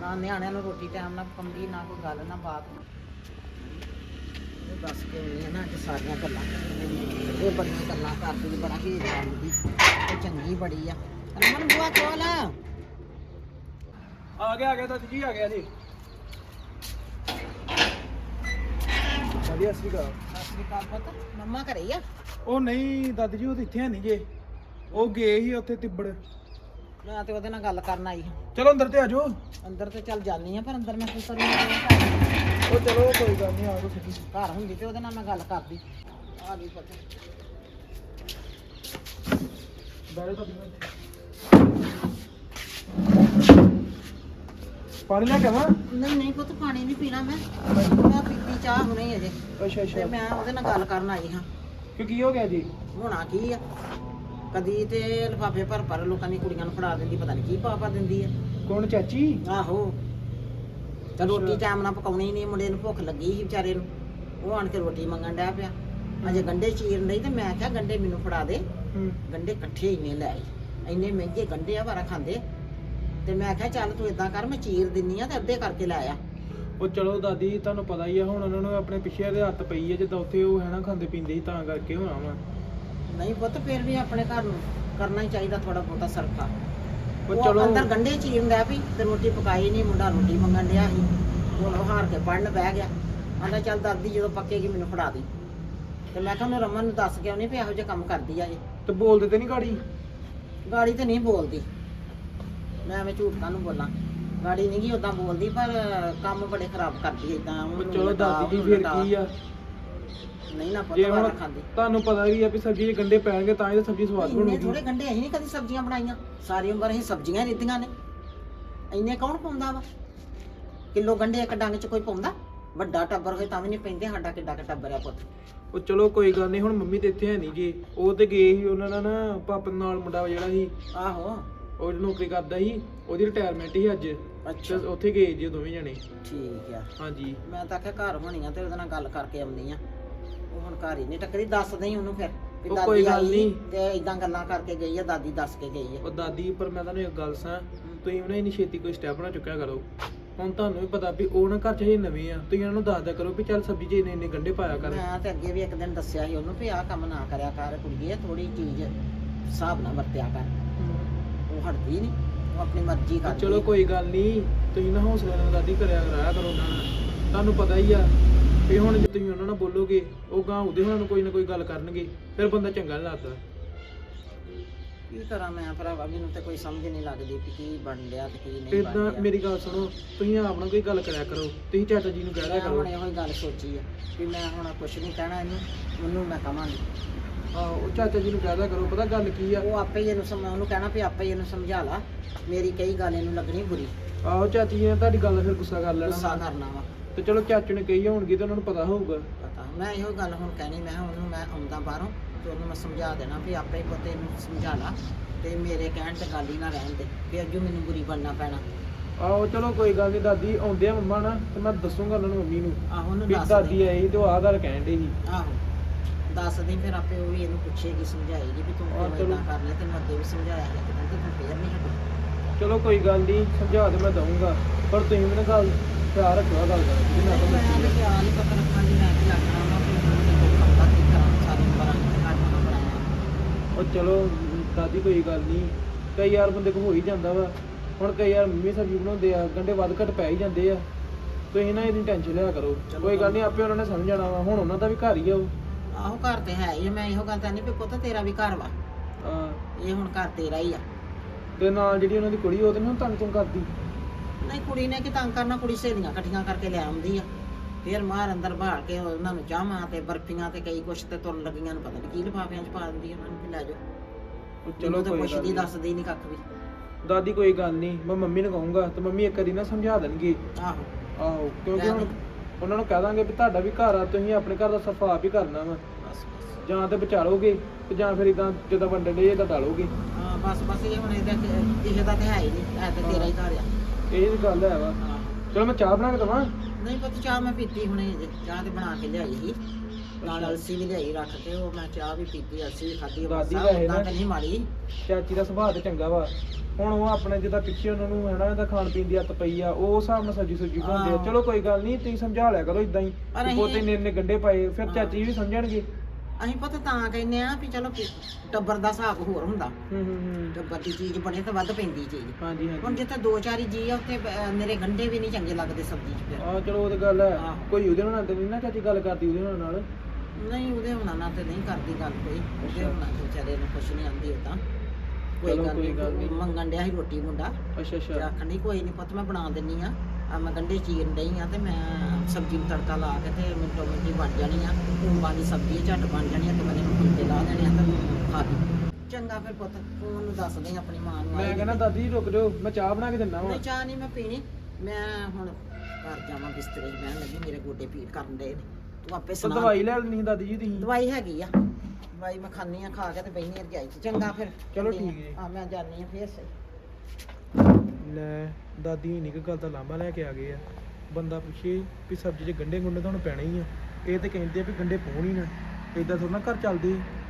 ਨਾ ਨਿਆਣਿਆਂ ਨੂੰ ਰੋਟੀ ਟਾਈਮ ਨਾਲ ਪਕਾਉਂਦੀ ਨਾ ਕੋਈ ਗੱਲ, ਨਾ ਬਾਤ। ਇਹ ਦੱਸ ਕੇ ਆਉਣੀ ਆ ਨਾ ਕਿ ਸਾਰੀਆਂ ਗੱਲਾਂ ਇਹ ਬੜੀਆਂ ਗੱਲਾਂ ਕਰਦੀ ਬੜਾ ਹੀ ਜਾਂਦੀ ਤੇ ਚੰਗੀ ਬੜੀ ਆ। ਰਮਨ ਬੁਆ ਕੋਲ ਆ ਗਿਆ ਆ ਗਿਆ ਦਾਦੀ ਜੀ ਆ ਗਿਆ ਜੀ। ਵਧੀਆ ਸ੍ਰੀ ਅਕਾਲ। ਪੁੱਤ ਮੰਮਾ ਘਰੇ ਹੀ ਆ? ਉਹ ਨਹੀਂ ਦਾਦੀ ਜੀ ਉਹ ਤਾਂ ਇੱਥੇ ਹੈ ਨਹੀਂ ਜੇ ਉਹ ਗਏ ਸੀ ਉੱਥੇ ਤਿੱਬੜ। ਮੈਂ ਤੇ ਉਹਦੇ ਨਾਲ ਗੱਲ ਕਰਨ ਆਈ ਹਾਂ। ਚਲੋ ਅੰਦਰ ਤੇ ਆ ਜਾਓ। ਅੰਦਰ ਤੇ ਚੱਲ ਜਾਨੀ ਆ ਪਰ ਅੰਦਰ ਮੈਂ ਕੀ ਉਹ ਚਲੋ ਕੋਈ ਗੱਲ ਨਹੀਂ ਆ ਜਾਓ ਸਿੱਧੀ ਘਰ ਹੁੰਦੀ ਤੇ ਉਹਦੇ ਨਾਲ ਮੈਂ ਗੱਲ ਕਰਦੀ। ਆ ਗਈ ਪੁੱਤ। ਬੈਠੋ ਦਾਦੀ ਪਾਣੀ ਲੈ ਕੇ ਆਵਾਂ? ਨਹੀਂ ਨਹੀਂ ਪੁੱਤ ਪਾਣੀ ਨਹੀਂ ਪੀਣਾ ਮੈਂ। ਮੈਂ ਪੀਤੀ ਚਾਹ ਹੁਣੇ ਹੀ ਅਜੇ। ਅੱਛਾ ਤੇ ਮੈਂ ਉਹਦੇ ਨਾਲ ਗੱਲ ਕਰਨ ਆਈ ਹਾਂ। ਕਿ ਕੀ ਹੋ ਗਿਆ ਜੀ? ਹੋਣਾ ਕੀ ਆ? ਕਦੀ ਤੇ ਲਿਫਾਫੇ ਭਰ ਭਰ ਲੋਕਾਂ ਦੀ ਕੁੜੀਆਂ ਨੂੰ ਫੜਾ ਦਿੰਦੀ ਪਤਾ ਨਹੀਂ ਕੀ ਪਾ ਪਾ ਦਿੰਦੀ ਆ। ਕੌਣ ਚਾਚੀ? ਆਹੋ। ਤੇ ਰੋਟੀ ਟਾਈਮ ਨਾਲ ਪਕਾਉਣੀ ਨਹੀਂ ਮੁੰਡੇ ਨੂੰ ਭੁੱਖ ਲੱਗੀ ਸੀ ਵਿਚਾਰੇ ਨੂੰ। ਉਹ ਆਣ ਕੇ ਰੋਟੀ ਮੰਗਣ ਡਿਆ ਪਿਆ। ਅਜੇ ਗੰਡੇ ਚੀਰ ਨਹੀਂ ਤੇ ਮੈਂ ਕਿਹਾ ਗੰਡੇ ਮੈਨੂੰ ਫੜਾ ਦੇ। ਹੂੰ। ਗੰਡੇ ਇਕੱਠੇ ਇੰਨੇ ਲੈ ਆਈ। ਇੰਨੇ ਮਹਿੰਗੇ ਗੰਡੇ ਆ ਵਾਰਾ ਖਾਂਦੇ। ਤੇ ਮੈਂ ਕਿਹਾ ਚੱਲ ਤੂੰ ਇਦਾਂ ਕਰ ਮੈਂ ਚੀਰ ਦਿੰਨੀ ਆ ਤੇ ਅੱਧੇ ਕਰਕੇ ਲੈ ਆ। ਉਹ ਚਲੋ ਦਾਦੀ ਤੁਹਾਨੂੰ ਪਤਾ ਹੀ ਆ ਹੁਣ ਉਹਨਾਂ ਨੂੰ ਆਪਣੇ ਪਿੱਛੇ ਦੇ ਹੱਥ ਪਈ ਹੈ ਜਿੱਦਾਂ ਉੱਥੇ ਉਹ ਹੈ ਨਾ ਖਾਂਦੇ ਪੀਂਦੇ ਸੀ ਤਾਂ ਕਰਕੇ ਹੋਣਾ ਵਾ। ਨਹੀਂ ਪੁੱਤ ਫਿਰ ਵੀ ਆਪਣੇ ਘਰ ਨੂੰ ਕਰਨਾ ਹੀ ਚਾਹੀਦਾ ਥੋੜਾ ਬਹੁਤਾ ਸਰਫਾ ਉਹ ਉਹ ਚਲੋ ਅੰਦਰ ਗੰਡੇ ਚੀਰਨ ਡਿਆ ਵੀ ਤੇ ਰੋਟੀ ਪਕਾਈ ਨਹੀਂ ਮੁੰਡਾ ਰੋਟੀ ਮੰਗਣ ਡਿਆ ਸੀ। ਹੁਣ ਉਹ ਹਾਰ ਕੇ ਪੜਨ ਬਹਿ ਗਿਆ। ਆਂਦਾ ਚੱਲ ਦਾਦੀ ਜਦੋਂ ਪੱਕੇਗੀ ਮੈਨੂੰ ਫੜਾ ਦੇ। ਤੇ ਮੈਂ ਕਿਹਾ ਉਹਨੂੰ ਰਮਨ ਨੂੰ ਦੱਸ ਕੇ ਆਉਣੀ ਵੀ ਇਹੋ ਜਿਹਾ ਕੰਮ ਕਰਦੀ ਆ ਇਹ। ਤੇ ਬੋਲਦੇ ਤੇ ਨਹੀਂ ਗਾੜੀ? ਗਾੜੀ ਤੇ ਨਹੀਂ ਬੋਲਦੀ। ਮੈਂ ਐਵੇਂ ਝੂਠ ਕਾਹਨੂੰ ਬੋਲਾਂ? ਗਾੜੀ ਨਹੀਂ ਗੀ ਉਦਾਂ ਬੋਲਦੀ ਪਰ ਕੰਮ ਬੜੇ ਖਰਾਬ ਕਰਦੀ ਇਦਾਂ ਉਹ ਚਲੋ ਦਾਦੀ ਜੀ ਫਿਰ ਕੀ ਆ। ਨਹੀਂ ਨਾ ਜੇ ਪਤਾ ਹੁਣ ਖਾਂਦੀ। ਤੁਹਾਨੂੰ ਪਤਾ ਵੀ ਆ ਵੀ ਸਬਜ਼ੀ 'ਚ ਗੰਡੇ ਪੈਣਗੇ ਤਾਂ ਹੀ ਤਾਂ ਸਬਜ਼ੀ ਸਵਾਦ ਇੰਨੇ ਬਣੂਗੀ। ਥੋੜੇ ਗੰਡੇ ਅਸੀਂ ਨਹੀਂ ਕਦੀ ਸਬਜ਼ੀਆਂ ਬਣਾਈਆਂ। ਸਾਰੀ ਉਮਰ ਅਸੀਂ ਸਬਜ਼ੀਆਂ ਰਿੱਧੀਆਂ ਨੇ। ਇੰਨੇ ਕੌਣ ਪਾਉਂਦਾ ਵਾ? ਕਿਲੋ ਗੰਡੇ ਇੱਕ ਡੰਗ ਚ ਕੋਈ ਪਾਉਂਦਾ? ਵੱਡਾ ਟੱਬਰ ਹੋਏ ਤਾਂ ਵੀ ਨਹੀਂ ਪੈਂਦੇ ਸਾਡਾ ਕਿੱਡਾ ਕੁ ਟੱਬਰ ਆ ਪੁੱਤ। ਉਹ ਚਲੋ ਕੋਈ ਗੱਲ ਨਹੀਂ ਹੁਣ ਮੰਮੀ ਤੇ ਇੱਥੇ ਹੈ ਨਹੀਂ ਜੀ ਉਹ ਤੇ ਗਏ ਸੀ ਉਹਨਾਂ ਨਾਲ ਨਾ ਪਾਪਾ ਨਾਲ ਮੁੰਡਾ ਜਿਹੜਾ ਸੀ। ਆਹੋ। ਉਹ ਨੌਕਰੀ ਕਰਦਾ ਸੀ ਉਹਦੀ ਰਿਟਾਇਰਮੈਂਟ ਸੀ ਅੱਜ। ਅੱਛਾ। ਤੇ ਉੱਥੇ ਗਏ ਜੀ ਉਹ ਦੋਵੇਂ ਜਣੇ। ਠੀਕ ਆ। ਹਾਂਜੀ। ਮੈਂ ਤਾਂ ਆਖਿਆ ਘਰ ਹੋਣੀ ਆ ਤੇ ਉਹਦੇ ਨਾਲ ਗੱਲ ਕਰਕੇ ਆਉਂਦੀ ਆ। ਉਹ ਹੁਣ ਘਰ ਹੀ ਨਹੀਂ ਟੱਕਰੀ ਦੱਸ ਦੇਈ ਉਹਨੂੰ ਫਿਰ ਵੀ ਉਹ ਕੋਈ ਦਾਦੀ ਗੱਲ ਆਈ ਨਹੀਂ। ਤੇ ਇਦਾਂ ਗੱਲਾਂ ਕਰਕੇ ਗਈ ਆ ਦਾਦੀ ਦੱਸ ਕੇ ਗਈ ਆ। ਉਹ ਦਾਦੀ ਪਰ ਮੈਂ ਤੁਹਾਨੂੰ ਇੱਕ ਗੱਲ ਸਾਂ ਤੁਸੀਂ ਉਹਨਾਂ ਇੰਨੀ ਛੇਤੀ ਕੋਈ ਸਟੈਪ ਨਾ ਚੁੱਕਿਆ ਕਰੋ। ਹੁਣ ਤੁਹਾਨੂੰ ਵੀ ਪਤਾ ਵੀ ਉਹ ਨਾ ਘਰ 'ਚ ਹਜੇ ਨਵੇਂ ਆ ਤੁਸੀਂ ਉਹਨਾਂ ਨੂੰ ਦੱਸ ਦਿਆ ਕਰੋ ਵੀ ਚੱਲ ਸਬਜ਼ੀ 'ਚ ਇੰਨੇ ਇੰਨੇ ਗੰਡੇ ਪਾਇਆ ਕਰ। ਮੈਂ ਤੇ ਅੱਗੇ ਵੀ ਇੱਕ ਦਿਨ ਦੱਸਿਆ ਸੀ ਉਹਨੂੰ ਵੀ ਆਹ ਕੰਮ ਨਾ ਕਰਿਆ ਕਰ ਕੁੜੀਏ ਥੋੜੀ ਚੀਜ਼ ਹਿਸਾਬ ਨਾਲ ਵਰਤਿਆ ਕਰ। ਹਟਦੀ ਨਹੀਂ ਉਹ ਆਪਣੀ ਮਰਜ਼ੀ ਕਰਦੀ ਚਲੋ ਕੋਈ ਗੱਲ ਨਹੀਂ ਤੁਸੀਂ ਨਾ ਹੌਸਲਾ ਨਾਲ ਦਾਦੀ ਕਰਿਆ ਕਰਾਇਆ ਕਰੋ ਉਹਨਾਂ ਨਾਲ ਤੁਹਾਨੂੰ ਪਤਾ ਹੀ ਆ ਵੀ ਹੁਣ ਜੇ ਤੁਸੀਂ ਉਹਨਾਂ ਨਾਲ ਬੋਲੋਗੇ ਉਹ ਗਾਂ ਉਹਦੇ ਉਹਨਾਂ ਨੂੰ ਕੋਈ ਨਾ ਕੋਈ ਗੱਲ ਕਰਨਗੇ ਫਿਰ ਬੰਦਾ ਚੰਗਾ ਨਹੀਂ ਲੱਗਦਾ। ਕੀ ਕਰਾਂ ਮੈਂ ਭਰਾਵਾ ਮੈਨੂੰ ਤੇ ਕੋਈ ਸਮਝ ਨਹੀਂ ਲੱਗਦੀ ਕਿ ਕੀ ਬਣ ਰਿਹਾ ਤੇ ਕੀ ਨਹੀਂ ਬਣ ਇਦਾਂ ਮੇਰੀ ਗੱਲ ਸੁਣੋ ਤੁਸੀਂ ਆਪ ਨਾਲ ਕੋਈ ਗੱਲ ਕਰਿਆ ਕਰੋ ਤੁਸੀਂ ਚਾਚਾ ਜੀ ਨੂੰ ਕਹਿ ਦਿਆ ਮੈਂ ਕਰੋ। ਹੁਣ ਇਹੋ ਹੀ ਗੱਲ ਸੋਚੀ ਆ ਵੀ ਮੈਂ ਹੁਣ ਕੁਝ ਨਹੀਂ ਕਹਿਣਾ ਇਹਨੂੰ ਉਹਨੂੰ ਮੈਂ ਕਵਾਂਗੀ। ਆਹੋ ਉਹ ਚਾਚਾ ਜੀ ਨੂੰ ਕਹਿਦਾ ਕਰੋ ਪਤਾ ਗੱਲ ਕੀ ਆ? ਉਹ ਆਪੇ ਹੀ ਇਹਨੂੰ ਸਮ ਉਹਨੂੰ ਕਹਿਣਾ ਵੀ ਆਪੇ ਹੀ ਇਹਨੂੰ ਸਮਝਾ ਲਾ। ਮੇਰੀ ਕਈ ਗੱਲ ਇਹਨੂੰ ਲੱਗਣੀ ਬੁਰੀ। ਆਹੋ ਚਾਚੀ ਜੀ ਨੇ ਤੁਹਾਡੀ ਗੱਲ ਫਿਰ ਗੁੱਸਾ ਕਰ ਲੈਣਾ। ਗੁੱਸਾ ਕਰਨਾ ਵਾ। ਤੇ ਚਲੋ ਚਾਚੂ ਨੇ ਕਹੀ ਹੋਣਗੀ ਤੇ ਉਹਨਾਂ ਨੂੰ ਪਤਾ ਹੋਊਗਾ। ਪਤਾ। ਮੈਂ ਇਹੋ ਗੱਲ ਹੁਣ ਕਹਿਣੀ ਮੈਂ ਉਹਨੂੰ ਮੈਂ ਆਉਂਦਾ ਬਾਹਰੋਂ ਤੇ ਉਹਨੂੰ ਮੈਂ ਸਮਝਾ ਦੇਣਾ ਵੀ ਆਪੇ ਹੀ ਪੁੱਤ ਇਹਨੂੰ ਸਮਝਾ ਲਾ ਤੇ ਮੇਰੇ ਕਹਿਣ ਤੇ ਗੱਲ ਹੀ ਨਾ ਰਹਿਣ ਦੇ ਵੀ ਅੱਜੂ ਮੈਨੂੰ ਬੁਰੀ ਬਣਨਾ ਪੈਣਾ। ਆਹੋ ਚਲੋ ਕੋਈ ਗੱਲ ਨਹੀਂ ਦਾਦੀ ਆਉਂਦੇ ਆ ਮੰਮਾ ਨਾ ਤੇ ਮੈਂ ਦੱਸੂਗਾ ਉਹਨਾਂ ਨੂੰ ਮੰਮੀ ਨੂੰ ਆਹੋ ਉਹਨੂੰ ਵੀ ਦੱਸ ਦਾਦੀ ਆਈ ਤੇ ਉਹ ਆਹ ਗੱਲ ਕਹਿਣ ਡਈ ਸੀ। ਆਹੋ। ਦੱਸ ਦੇ ਫਿਰ ਆਪੇ ਉਹ ਵੀ ਇਹਨੂੰ ਪੁੱਛੇਗੀ ਸਮਝਾਏਗੀ ਵੀ ਤੂੰ ਕਿਉਂ ਚਲੋ। ਇਦਾਂ ਕਰ ਲਿਆ ਤੈਨੂੰ ਅੱਗੇ ਵੀ ਸਮਝਾਇਆ ਹੈ ਕਿ ਤੂੰ ਫੇਰ ਨਹੀਂ ਹਟੀ। ਚਲੋ ਕੋਈ ਗੱਲ ਨਹੀਂ ਸਮਝਾ ਤੇ ਮੈਂ ਦਊਂਗਾ। ਪਰ ਤੁਸੀਂ ਮੈਨੂੰ ਗੱਲ ਪਿਆਰ ਆਹ ਗੱਲ ਦਾ। ਜਿਹੜੀ ਮੈਂ ਤਾਂ ਆ। ਖਿਆਲ ਹੀ ਪਤਾ ਰੱਖਾਂ ਦੀ ਮੈਂ ਕੀ ਆਖਣਾ ਉਹਨਾਂ ਨੂੰ ਕੋਈ ਖੰਭਾ ਕੀ ਕਰਾਂ ਸਾਰੇ ਬਰਾਂ ਘੱਟ ਨਾ ਬਣਾਇਆ। ਉਹ ਚਲੋ ਦਾਦੀ ਕੋਈ ਗੱਲ ਨਹੀਂ ਕਈ ਯਾਰ ਬੰਦੇ ਕੋ ਹੋ ਹੀ ਜਾਂਦਾ ਵਾ। ਹੁਣ ਕਈ ਯਾਰ ਮੰਮੀ ਸਬਜ਼ੀ ਬਣਾਉਂਦੇ ਆ ਗੰਡੇ ਵੱਧ ਘੱਟ ਪੈ ਹੀ ਜਾਂਦੇ ਆ। ਤੁਸੀਂ ਨਾ ਇਹਦੀ ਟੈਨਸ਼ਨ ਲਿਆ ਕਰੋ। ਚਲੋ ਕੋਈ ਗੱਲ ਨਹੀਂ ਆਪੇ ਉਹਨਾਂ ਨੇ ਸਮਝ ਜਾਣਾ ਵਾ। ਹੁਣ ਉਹਨਾਂ ਦਾ ਵੀ ਘਰ ਹੀ ਆ ਉਹ। ਆਹੋ ਘਰ ਤੇ ਹੈ ਹੀ ਆ, ਮੈਂ ਇਹੋ ਗੱਲ ਤਾਂ ਨਹੀਂ ਵੀ ਪੁੱਤ ਤੇਰਾ ਵੀ ਘਰ ਵਾ। ਹਾਂ। ਇਹ ਹੁਣ ਘਰ ਤੇਰਾ ਹੀ ਆ। ਤੇ ਨਾਲ ਜਿਹੜੀ ਉਹਨਾਂ ਦੀ ਕੁੜੀ ਉਹਦੇ ਨੂੰ ਤੰਗ ਤੁੰਗ ਕਰਦੀ? ਨਹੀਂ ਕੁੜੀ ਨੇ ਕਿ ਤੰਗ ਕਰਨਾ ਕੁੜੀ ਸਹੇਲੀਆਂ ਇਕੱਠੀਆਂ ਕਰਕੇ ਲੈ ਆਉਂਦੀ ਆ। ਫਿਰ ਮਾਰ ਅੰਦਰ ਬਾਹਰ ਕੇ ਉਹਨਾਂ ਨੂੰ ਚਾਹਾਂ ਤੇ ਬਰਫੀਆਂ ਤੇ ਕਈ ਕੁਛ ਤੇ ਤੁਰਨ ਲੱਗੀਆਂ ਨੂੰ ਪਤਾ ਨਹੀਂ ਕੀ ਲਿਫਾਫਿਆਂ 'ਚ ਪਾ ਦਿੰਦੀ ਆ ਉਹਨਾਂ ਨੂੰ ਵੀ ਲੈ ਜਾਓ। ਉਹ ਚਲੋ ਤਾਂ ਕੋਈ ਗੱਲ ਪੁੱਛਦੀ ਨਹੀਂ ਦੱਸਦੀ ਨਹੀਂ ਕੱਖ ਵੀ। ਦਾਦੀ ਕੋਈ ਗੱਲ ਨਹੀਂ ਮੈਂ ਮੰਮੀ ਨੂੰ ਕਹੂੰਗਾ ਤੇ ਮੰਮੀ ਇੱਕ ਵਾਰੀ ਨਾ ਸਮਝਾ ਦੇਣਗੇ। ਆਹੋ। ਆਹੋ ਕਿਉਂਕਿ ਹੁਣ। ਉਹਨਾਂ ਨੂੰ ਕਹਿ ਦਾਂਗੇ ਵੀ ਤੁਹਾਡਾ ਵੀ ਘਰ ਆ ਤੁਸੀਂ ਆਪਣੇ ਘਰ ਦਾ ਸਫਾ ਆਪ ਹੀ ਕਰਨਾ ਵਾ। ਬਸ ਬਸ। ਜਾਂ ਤੇ ਬਚਾਲੋਗੇ ਤੇ ਜਾਂ ਫਿਰ ਇਦਾਂ ਜਦੋਂ ਵੰਡਣ ਦੇ ਇਹਦਾ ਟਾਲੋਗੇ। ਹਾਂ ਬਸ ਬਸ ਇਹ ਹੁਣ ਇਹਦਾ ਕਿ- ਕਿਸੇ ਦਾ ਤੇ ਹੈ ਹੀ ਨਹੀਂ ਹੈ ਤੇ ਤੇਰਾ ਹੀ ਘਰ ਆ। ਇਹ ਵੀ ਗੱਲ ਹੈ ਵਾ। ਹਾਂ। ਚਲੋ ਮੈਂ ਚਾਹ ਬਣਾ ਕੇ ਦਵਾਂ। ਨਹੀਂ ਪੁੱਤ ਚਾਹ ਮੈਂ ਪੀਤੀ ਹੁਣੇ ਜੇ ਚਾਹ ਤੇ ਬਣਾ ਕੇ ਲਿਆਈ ਸੀ। ਨਾਲ ਅਲਸੀ ਵੀ ਲਿਆਈ ਰੱਖ ਕੇ ਉਹ ਮੈਂ ਚਾਹ ਵੀ ਪੀਤੀ ਅਲਸੀ ਵੀ ਖਾਧੀ ਦਾਦੀ ਵੈਸੇ ਉਦਾਂ ਨਾ- ਤਾਂ ਨਹੀਂ ਮਾੜੀ। ਚਾਚੀ ਦਾ ਸੁਭਾਅ ਤੇ ਚੰਗਾ ਵਾ। ਹੁਣ ਉਹ ਆਪਣੇ ਜਿੱਦਾਂ ਪਿੱਛੇ ਉਹਨਾਂ ਨੂੰ ਹਨਾ ਇਹਦਾ ਖਾਣ ਪੀਣ ਦੀ ਹੱਤ ਪਈ ਆ ਉਹ ਹਿਸਾਬ ਨਾਲ ਸਬਜੀ ਸੁਜੀ ਬਣਾਉਂਦੇ ਆ। ਚਲੋ ਕੋਈ ਗੱਲ ਨਹੀਂ ਤੁਸੀਂ ਸਮਝਾ ਲਿਆ ਕਰੋ ਇਦਾਂ ਹੀ। ਪਰ ਅਸੀਂ- ਪੋਤੇ ਨੇ ਨੇ ਗੰਡੇ ਪਾਏ ਫਿਰ। ਚਾਚੀ ਵੀ ਸਮਝਣਗੇ। ਅਸੀਂ ਪੁੱਤ ਤਾਂ ਕਹਿੰਦੇ ਆ ਵੀ ਚਲੋ ਟੱਬਰ ਦਾ ਹਿਸਾਬ ਹੋਰ ਹੁੰਦਾ। ਹੂੰ ਹੂੰ ਹੂੰ। ਟੱਬਰ ਦੀ ਚੀਜ਼ ਬਣੇ ਤਾਂ ਵੱਧ ਪੈਂਦੀ ਚੀਜ਼। ਹਾਂਜੀ ਹੁਣ ਹਾਂਜੀ ਜਿੱਥੇ ਦੋ ਚਾਰ ਹੀ ਜੀ ਆ ਉੱਥੇ ਅਹ, ਮੇਰੇ ਗੰਡੇ ਵੀ ਨਹੀਂ ਚੰਗੇ ਲੱਗਦੇ ਸਬਜ਼ੀ 'ਚ ਫਿਰ। ਆ ਚਲੋ ਉਹ ਤੇ ਗੱਲ ਹੈ। ਹਾਂ। ਕੋਈ ਉਹਦੇ ਨਾਲ ਤੇ ਨਹੀਂ ਨਾ ਚਾਚੀ ਗੱਲ ਕਰਦੀ ਉਹਦੇ ਨਾਲ ਨਾਲ। ਨਹੀਂ ਉਹਦੇ ਹੁਣਾਂ ਨਾਲ ਤੇ ਨਹੀਂ ਕਰਦੀ ਗੱਲ ਕੋਈ। ਉਹਦੇ ਅੱਛਾ। ਹੁਣਾਂ ਤੇ ਵਿਚਾਰੇ ਨੂੰ ਕੁਛ ਨਹੀਂ ਆਂਦੀ ਉਦਾਂ ਕੋਈ ਚਲੋ, ਗੱਲ ਕੋਈ ਗੱਲ ਨਹੀਂ ਨਹੀਂ। ਮੰਗਣ ਡਿਆ ਸੀ ਰੋਟੀ ਮੁੰਡਾ। ਅੱਛਾ ਤੇ ਅੱਛਾ ਆਖਣ ਡਈ ਕੋਈ ਨਹੀਂ ਪੁੱਤ ਮੈਂ ਬਣਾ ਦਿੰਨੀ ਆ। ਆ ਮੈਂ ਗੰਡੇ ਚੀਰਨ ਡਈ ਆ ਤੇ ਮੈਂ ਸਬਜ਼ੀ ਨੂੰ ਤੜਕਾ ਲਾ ਕੇ ਤੇ ਮਿੰਟੋ ਮਿੰਟੀ ਬਣ ਜਾਣੀ ਆ। ਕੁੰਬਾਂ ਦੀ ਸਬਜ਼ੀ ਆ, ਝੱਟ ਬਣ ਜਾਣੀ ਆ ਤੇ ਮੈਨੂੰ ਫੁਲਕੇ ਲਾ ਦੇਣੇ ਆ ਤੇ ਖਾ ਲਈ। ਚੰਗਾ ਫਿਰ ਪੁੱਤ ਤੂੰ ਉਹਨੂੰ ਦੱਸ ਦੇ ਆਪਣੀ ਮਾਂ ਨੂੰ ਮੈਂ ਆਈ ਕਹਿੰਦਾ ਦਾਦੀ ਰੁਕ ਜਾਓ ਮੈਂ ਚਾਹ ਬਣਾ ਕੇ ਦਿੰਦਾ ਵਾ। ਨਹੀਂ ਚਾਹ ਨਹੀਂ ਮੈਂ ਪੀਣੀ। ਮੈਂ ਹੁਣ ਘਰ ਜਾਵਾਂ ਬਿਸਤਰੇ 'ਚ ਬਹਿਣ ਲੱਗੀ ਮੇਰੇ ਗੋਡੇ ਪੀੜ ਕਰਨ ਦੇ ਤੂੰ ਆਪੇ ਤਾਂ ਸੁਣਾ। ਦਵਾਈ ਲੈ ਲੈਣੀ ਦਾਦੀ ਜੀ ਤੁਸੀਂ। ਦਵਾਈ ਹੈਗੀ ਆ। ਦਵਾਈ ਮੈਂ ਖਾਣੀ ਆ ਖਾ ਕੇ ਤੇ ਬੈਣੀ ਰਜਾਈ ਚ। ਚੰਗਾ ਫਿਰ। ਚਲੋ ਠੀਕ ਹੈ। ਆ ਮੈਂ ਜਾਣੀ ਆ ਫੇਰ। ਸਹੀ ਲੈ ਦਾਦੀ ਨਹੀਂ ਕਿ ਗੱਲ ਦਾ ਲਾਂਭਾ ਲੈ ਕੇ ਆ ਗਏ ਆ। ਬੰਦਾ ਪੁੱਛੇ ਵੀ ਸਬਜ਼ੀ 'ਚ ਗੰਡੇ ਗੁੰਡੇ ਤਾਂ ਹੁਣ ਪੈਣੇ ਹੀ ਆ। ਇਹ ਤੇ ਕਹਿੰਦੇ ਆ ਵੀ ਗੰਡੇ ਪਾਉਣ ਹੀ ਨਾ। ਏਦਾਂ ਥੋੜਾ ਨਾ ਘਰ ਚੱਲਦੇ। ਆ।